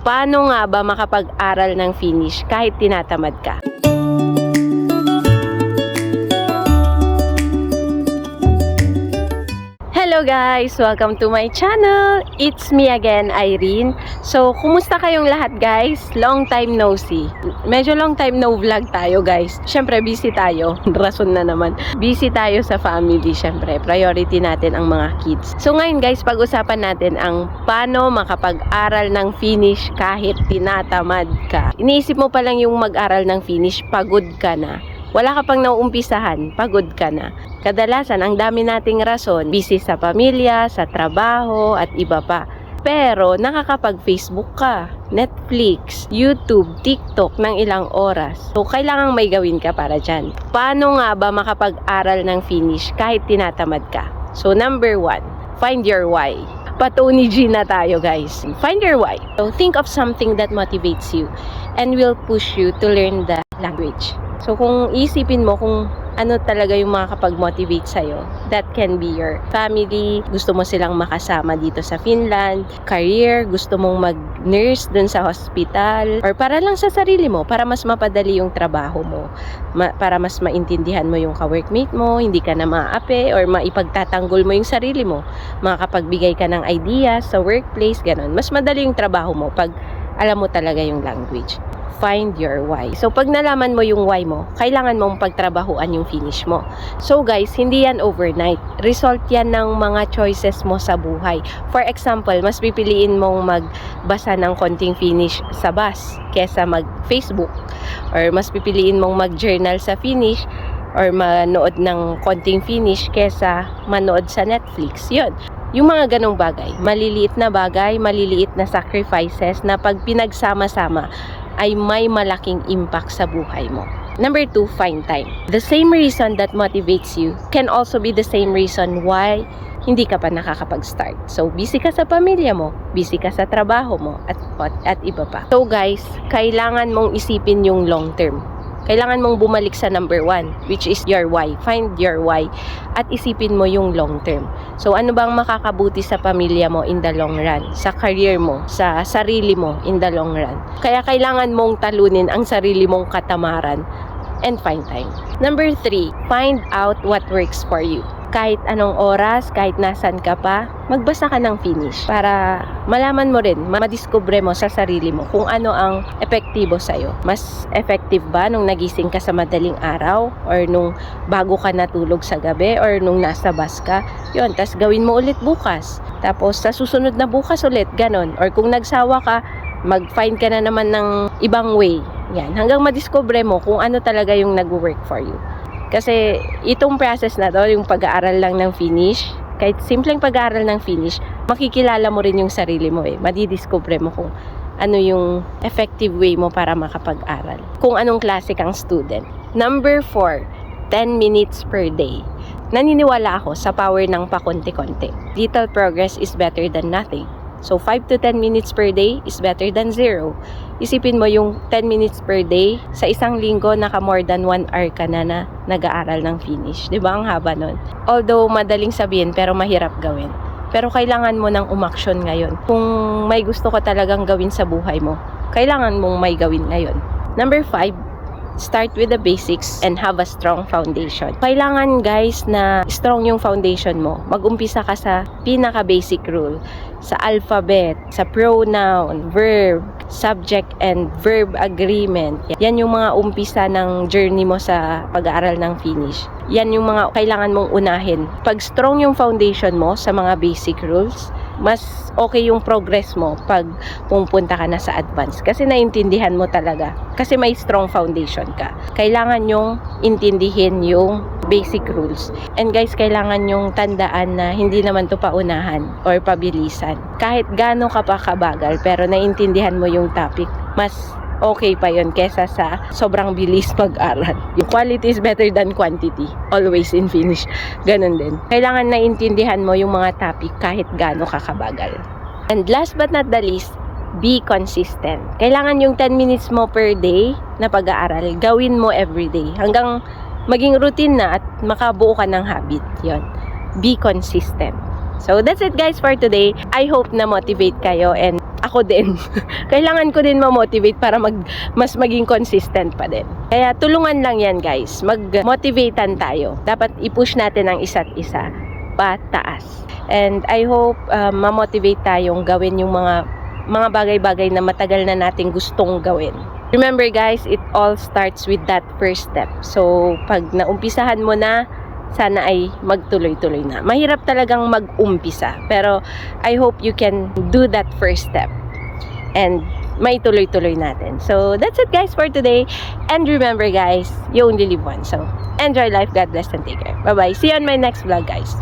Paano nga ba makapag-aral ng Finnish kahit tinatamad ka? Guys! Welcome to my channel! It's me again, Irene. So, kumusta kayong lahat guys? Long time no see. Medyo long time no vlog tayo guys. Siyempre, busy tayo. Rason na naman. Busy tayo sa family, siyempre. Priority natin ang mga kids. So ngayon guys, pag-usapan natin ang paano makapag-aral ng Finnish kahit tinatamad ka. Iniisip mo pa lang yung mag-aral ng Finnish, pagod ka na. Wala ka pang nauumpisahan, pagod ka na. Kadalasan, ang dami nating rason, busy sa pamilya, sa trabaho, at iba pa. Pero nakakapag-Facebook ka, Netflix, YouTube, TikTok ng ilang oras. So, kailangang may gawin ka para dyan. Paano nga ba makapag-aral ng Finnish kahit tinatamad ka? So, number one, find your why. Patoni G na tayo, guys. Find your why. So, think of something that motivates you and will push you to learn the language. So, kung isipin mo kung ano talaga yung makakapag-motivate sa'yo, that can be your family, gusto mo silang makasama dito sa Finland, career, gusto mong mag-nurse dun sa hospital, or para lang sa sarili mo, para mas mapadali yung trabaho mo, ma- para mas maintindihan mo yung ka-workmate mo, hindi ka na maape, or maipagtatanggol mo yung sarili mo, makakapagbigay ka ng ideas sa workplace, ganun. Mas madali yung trabaho mo pag alam mo talaga yung language find your why. So, pag nalaman mo yung why mo, kailangan mong pagtrabahuan yung finish mo. So, guys, hindi yan overnight. Result yan ng mga choices mo sa buhay. For example, mas pipiliin mong magbasa ng konting finish sa bus kesa mag-Facebook. Or mas pipiliin mong mag-journal sa finish or manood ng konting finish kesa manood sa Netflix. Yun. Yung mga ganong bagay, maliliit na bagay, maliliit na sacrifices na pag pinagsama-sama, ay may malaking impact sa buhay mo. Number two, find time. The same reason that motivates you can also be the same reason why hindi ka pa nakakapag-start. So, busy ka sa pamilya mo, busy ka sa trabaho mo, at, at iba pa. So, guys, kailangan mong isipin yung long term. Kailangan mong bumalik sa number one, which is your why. Find your why. At isipin mo yung long term. So, ano bang makakabuti sa pamilya mo in the long run? Sa career mo, sa sarili mo in the long run. Kaya kailangan mong talunin ang sarili mong katamaran and find time. Number three, find out what works for you. Kahit anong oras, kahit nasan ka pa, magbasa ka ng finish para malaman mo rin, madiskubre mo sa sarili mo kung ano ang epektibo sa'yo. Mas effective ba nung nagising ka sa madaling araw or nung bago ka natulog sa gabi or nung nasa bus ka? Yun, tas gawin mo ulit bukas. Tapos sa susunod na bukas ulit, ganon. Or kung nagsawa ka, mag-find ka na naman ng ibang way. Yan, hanggang madiskubre mo kung ano talaga yung nag-work for you. Kasi itong process na to, yung pag-aaral lang ng finish, kahit simpleng pag-aaral ng finish, makikilala mo rin yung sarili mo eh. Madidiscover mo kung ano yung effective way mo para makapag-aral. Kung anong klase kang student. Number 4, 10 minutes per day. Naniniwala ako sa power ng pakonti-konti. Little progress is better than nothing. So, 5 to 10 minutes per day is better than zero. Isipin mo yung 10 minutes per day, sa isang linggo, naka more than 1 hour ka na na nag-aaral ng finish. Di ba Ang haba nun. Although, madaling sabihin, pero mahirap gawin. Pero kailangan mo ng umaksyon ngayon. Kung may gusto ka talagang gawin sa buhay mo, kailangan mong may gawin ngayon. Number 5, start with the basics and have a strong foundation. Kailangan guys na strong yung foundation mo. Mag-umpisa ka sa pinaka-basic rule. Sa alphabet, sa pronoun, verb, subject and verb agreement. Yan yung mga umpisa ng journey mo sa pag-aaral ng finish. Yan yung mga kailangan mong unahin. Pag strong yung foundation mo sa mga basic rules, mas okay yung progress mo pag pumunta ka na sa advance. Kasi naintindihan mo talaga. Kasi may strong foundation ka. Kailangan yung intindihin yung basic rules. And guys, kailangan yung tandaan na hindi naman to paunahan or pabilisan. Kahit gaano ka pa kabagal, pero naintindihan mo yung topic, mas okay pa yon kesa sa sobrang bilis mag-aral. Yung quality is better than quantity. Always in finish. Ganon din. Kailangan naintindihan mo yung mga topic kahit gaano ka kabagal. And last but not the least, be consistent. Kailangan yung 10 minutes mo per day na pag-aaral, gawin mo every day. Hanggang maging routine na at makabuo ka ng habit. yon Be consistent. So, that's it guys for today. I hope na motivate kayo and ako din. Kailangan ko din ma-motivate para mag, mas maging consistent pa din. Kaya tulungan lang yan guys. Mag-motivatean tayo. Dapat i-push natin ang isa't isa pataas. And I hope uh, ma-motivate tayong gawin yung mga mga bagay-bagay na matagal na nating gustong gawin. Remember guys, it all starts with that first step. So, pag naumpisahan mo na, sana ay magtuloy-tuloy na. Mahirap talagang mag-umpisa. Pero, I hope you can do that first step. And, may tuloy-tuloy natin. So, that's it guys for today. And remember guys, you only live once. So, enjoy life. God bless and take care. Bye-bye. See you on my next vlog guys.